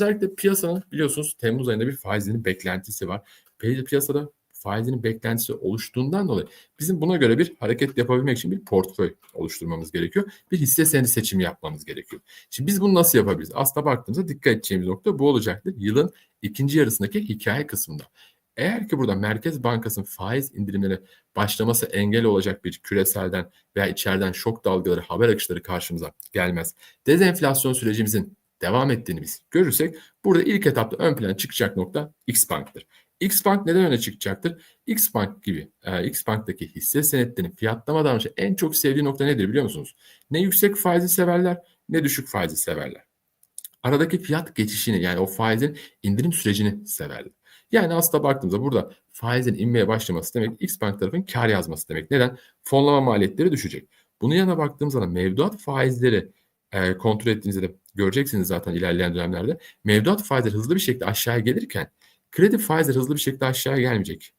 özellikle piyasanın biliyorsunuz Temmuz ayında bir faizinin beklentisi var. Pi- Piyasada faizinin beklentisi oluştuğundan dolayı bizim buna göre bir hareket yapabilmek için bir portföy oluşturmamız gerekiyor. Bir hisse senedi seçimi yapmamız gerekiyor. Şimdi biz bunu nasıl yapabiliriz? Aslında baktığımızda dikkat edeceğimiz nokta bu olacaktır. Yılın ikinci yarısındaki hikaye kısmında. Eğer ki burada Merkez Bankası'nın faiz indirimlerine başlaması engel olacak bir küreselden veya içeriden şok dalgaları, haber akışları karşımıza gelmez. Dezenflasyon sürecimizin devam ettiğini biz görürsek burada ilk etapta ön plana çıkacak nokta X Bank'tır. X Bank neden öne çıkacaktır? X Bank gibi, e, X Bank'taki hisse senetlerinin fiyatlama davranışı en çok sevdiği nokta nedir biliyor musunuz? Ne yüksek faizi severler ne düşük faizi severler. Aradaki fiyat geçişini yani o faizin indirim sürecini severler. Yani aslında baktığımızda burada faizin inmeye başlaması demek X Bank tarafının kar yazması demek. Neden? Fonlama maliyetleri düşecek. Bunun yanına baktığımız zaman mevduat faizleri e, kontrol ettiğinizde de göreceksiniz zaten ilerleyen dönemlerde. Mevduat faizleri hızlı bir şekilde aşağıya gelirken kredi faizleri hızlı bir şekilde aşağıya gelmeyecek.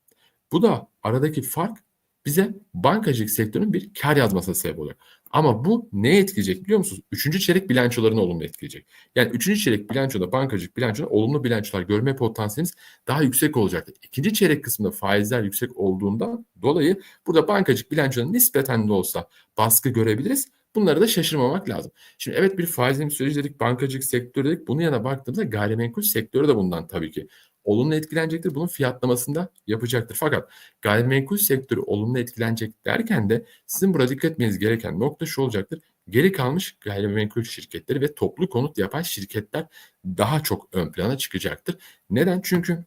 Bu da aradaki fark bize bankacılık sektörünün bir kar yazmasına sebep oluyor. Ama bu neye etkileyecek biliyor musunuz? Üçüncü çeyrek bilançolarını olumlu etkileyecek. Yani üçüncü çeyrek bilançoda bankacılık bilançoda olumlu bilançolar görme potansiyelimiz daha yüksek olacaktır. İkinci çeyrek kısmında faizler yüksek olduğundan dolayı burada bankacılık bilançoda nispeten de olsa baskı görebiliriz. Bunları da şaşırmamak lazım. Şimdi evet bir faiz süreci dedik, bankacılık sektörü dedik. Bunun yanına baktığımızda gayrimenkul sektörü de bundan tabii ki olumlu etkilenecektir. Bunun fiyatlamasında yapacaktır. Fakat gayrimenkul sektörü olumlu etkilenecek derken de sizin burada dikkat etmeniz gereken nokta şu olacaktır. Geri kalmış gayrimenkul şirketleri ve toplu konut yapan şirketler daha çok ön plana çıkacaktır. Neden? Çünkü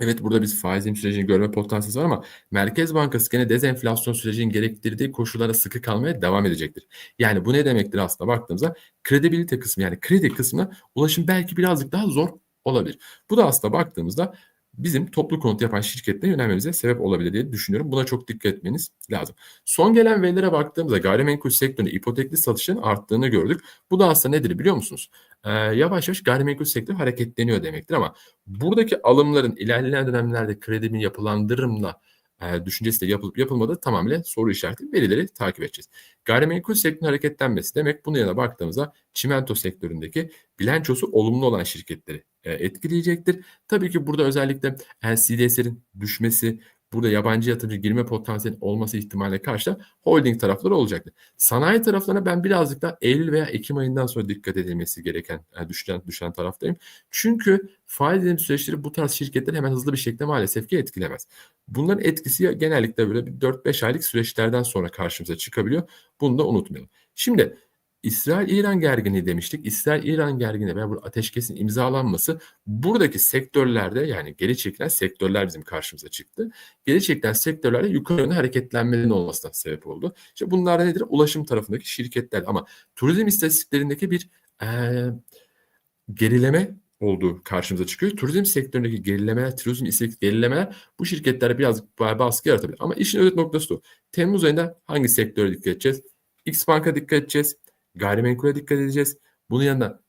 Evet burada biz faiz indirim sürecini görme potansiyeli var ama Merkez Bankası gene dezenflasyon sürecinin gerektirdiği koşullara sıkı kalmaya devam edecektir. Yani bu ne demektir aslında baktığımızda kredibilite kısmı yani kredi kısmına ulaşım belki birazcık daha zor olabilir. Bu da aslında baktığımızda bizim toplu konut yapan şirketlere yönelmemize sebep olabilir diye düşünüyorum. Buna çok dikkat etmeniz lazım. Son gelen verilere baktığımızda gayrimenkul sektöründe ipotekli satışın arttığını gördük. Bu da aslında nedir biliyor musunuz? Ee, yavaş yavaş gayrimenkul sektörü hareketleniyor demektir ama buradaki alımların ilerleyen dönemlerde kredimin yapılandırımla e, düşüncesi de yapılıp yapılmadığı tamamıyla soru işareti verileri takip edeceğiz. Gayrimenkul sektörünün hareketlenmesi demek bunun yanına baktığımızda çimento sektöründeki bilançosu olumlu olan şirketleri etkileyecektir. Tabii ki burada özellikle CDS'lerin düşmesi, burada yabancı yatırımcı girme potansiyeli olması ihtimaline karşı da holding tarafları olacaktır. Sanayi taraflarına ben birazcık da Eylül veya Ekim ayından sonra dikkat edilmesi gereken yani düşen, düşen taraftayım. Çünkü faiz indirim süreçleri bu tarz şirketleri hemen hızlı bir şekilde maalesef ki etkilemez. Bunların etkisi genellikle böyle bir 4-5 aylık süreçlerden sonra karşımıza çıkabiliyor. Bunu da unutmayalım. Şimdi İsrail-İran gerginliği demiştik. İsrail-İran gerginliği veya bu ateşkesin imzalanması buradaki sektörlerde yani geri çekilen sektörler bizim karşımıza çıktı. Geri çekilen sektörlerde yukarı yönlü hareketlenmenin olmasına sebep oldu. İşte bunlar nedir? Ulaşım tarafındaki şirketler ama turizm istatistiklerindeki bir ee, gerileme olduğu karşımıza çıkıyor. Turizm sektöründeki gerilemeler, turizm istatistik gerilemeler bu şirketlere birazcık baskı yaratabilir. Ama işin özet noktası bu. Temmuz ayında hangi sektöre dikkat edeceğiz? X Bank'a dikkat edeceğiz. Gayrimenkule dikkat edeceğiz. Bunun yanında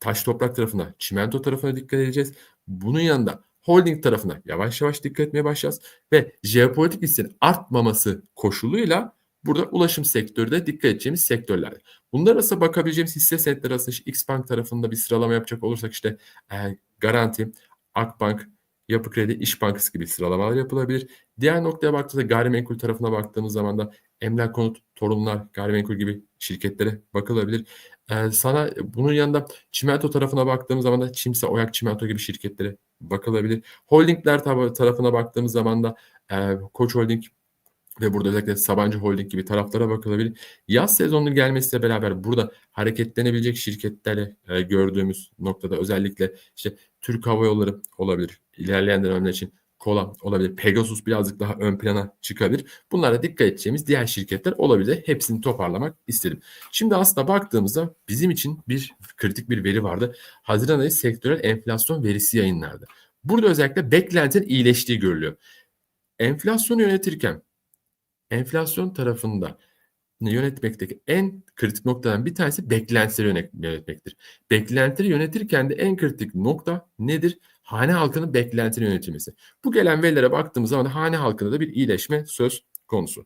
taş toprak tarafına, çimento tarafına dikkat edeceğiz. Bunun yanında holding tarafına yavaş yavaş dikkat etmeye başlayacağız. Ve jeopolitik riskin artmaması koşuluyla burada ulaşım sektörü de dikkat edeceğimiz sektörler. Bunlar arasında bakabileceğimiz hisse senetleri arasında işte X Bank tarafında bir sıralama yapacak olursak işte e, Garanti, Akbank, Yapı Kredi, İş Bankası gibi sıralamalar yapılabilir. Diğer noktaya baktığımızda gayrimenkul tarafına baktığımız zaman da Emlak Konut, Torunlar, Gayrimenkul gibi şirketlere bakılabilir. Ee, sana bunun yanında çimento tarafına baktığımız zaman da Çimsa, Oyak Çimento gibi şirketlere bakılabilir. Holdingler tarafına baktığımız zaman da e, Koç Holding ve burada özellikle Sabancı Holding gibi taraflara bakılabilir. Yaz sezonunun gelmesiyle beraber burada hareketlenebilecek şirketleri e, gördüğümüz noktada özellikle işte Türk Hava Yolları olabilir. İlerleyen dönemler için Kola olabilir. Pegasus birazcık daha ön plana çıkabilir. Bunlara dikkat edeceğimiz diğer şirketler olabilir. Hepsini toparlamak istedim. Şimdi aslında baktığımızda bizim için bir kritik bir veri vardı. Haziran ayı sektörel enflasyon verisi yayınlardı. Burada özellikle beklentinin iyileştiği görülüyor. Enflasyonu yönetirken enflasyon tarafında yönetmekteki en kritik noktadan bir tanesi beklentileri yönetmektir. Beklentileri yönetirken de en kritik nokta nedir? Hane halkının beklentileri yönetilmesi. Bu gelen verilere baktığımız zaman hane halkında da bir iyileşme söz konusu.